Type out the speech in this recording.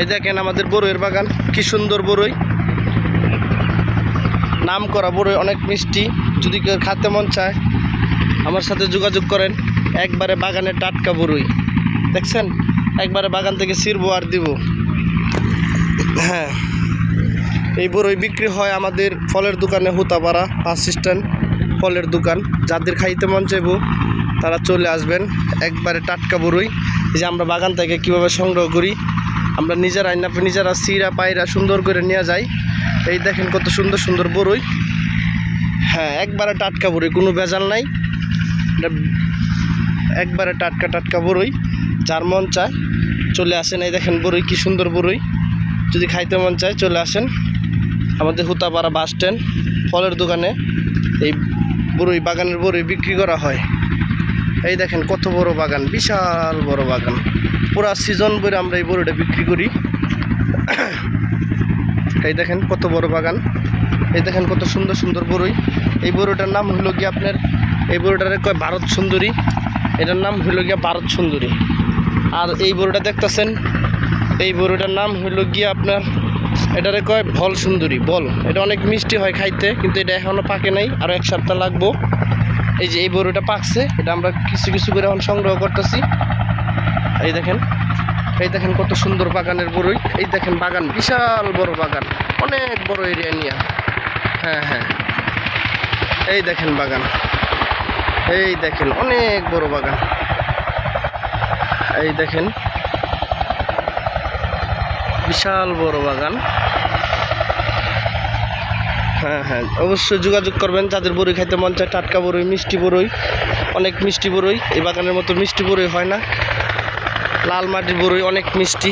এই দেখেন আমাদের বড়ইয়ের বাগান, কি সুন্দর বড়ই নাম করা বড়ই অনেক মিষ্টি, যদি কেউ খেতে মন চায়, আমার সাথে যোগাযোগ করেন। একবারে বাগানে টাটকা বড়ই দেখছেন? একবারে বাগান থেকে ছিড়বো আর দিব। হ্যাঁ। এই বড়ই বিক্রি হয় আমাদের ফলের দোকানে হুতাপাড়া বাস স্ট্যান্ড, ফলের দোকান। যাদের খাইতে মন চাইব, তারা চলে আসবেন। একবারে টাটকা এই যে আমরা বাগান থেকে কীভাবে সংগ্রহ করি আমরা নিজেরা আইনা নিজেরা সিরা পায়রা সুন্দর করে নিয়ে যাই। এই দেখেন কত সুন্দর সুন্দর বড়ই হ্যাঁ একবারে টাটকা বড়ই কোনো ভেজাল নাই। একবারে টাটকা টাটকা বড়ই যার মন চায় চলে আসেন। এই দেখেন বড়ই কি সুন্দর বড়ই যদি খাইতে মন চায় চলে আসেন। আমাদের হুতাপাড়া বাস স্ট্যান্ড, ফলের দোকানে এই বড়ই বাগানের বড়ই বিক্রি করা হয়। এই দেখেন কত বড় বাগান, বিশাল বড় বাগান। পুরা সিজন ভরে আমরা এই বড়িটা বিক্রি করি। এই দেখেন কত বড় বাগান। এই দেখেন কত সুন্দর সুন্দর বড়ই। এই বড়িটার নাম হলো গিয়ে আপনার, এই বড়িটারে কয় ভারত সুন্দরী। এটার নাম হলো গিয়া ভারত সুন্দরী। আর এই বড়িটা দেখতেছেন, এই বড়িটার নাম হলো গিয়ে আপনার, এটারে কয় ভল সুন্দরী বল এটা অনেক মিষ্টি হয় খাইতে, কিন্তু এটা এখনও পাকে নাই আরও এক সপ্তাহ লাগবো। এই যে এই বড়িটা পাকছে, এটা আমরা কিছু কিছু করে এখন সংগ্রহ করতেছি। এই দেখেন এই দেখেন কত সুন্দর বাগানের বড়ই এই দেখেন বাগান, বিশাল বড় বাগান, অনেক বড় এরিয়া নিয়ে। হ্যাঁ হ্যাঁ। এই দেখেন বাগান, এই দেখেন অনেক বড় বাগান। এই দেখেন, বিশাল বড় বাগান। হ্যাঁ হ্যাঁ অবশ্যই যোগাযোগ করবেন, যাদের বড়ই খাইতে মন চায়, টাটকা বড়ই মিষ্টি বড়ই অনেক মিষ্টি বড়ই এই বাগানের মতো মিষ্টি বড়ই হয় না। লাল মাটির বড়ই অনেক মিষ্টি।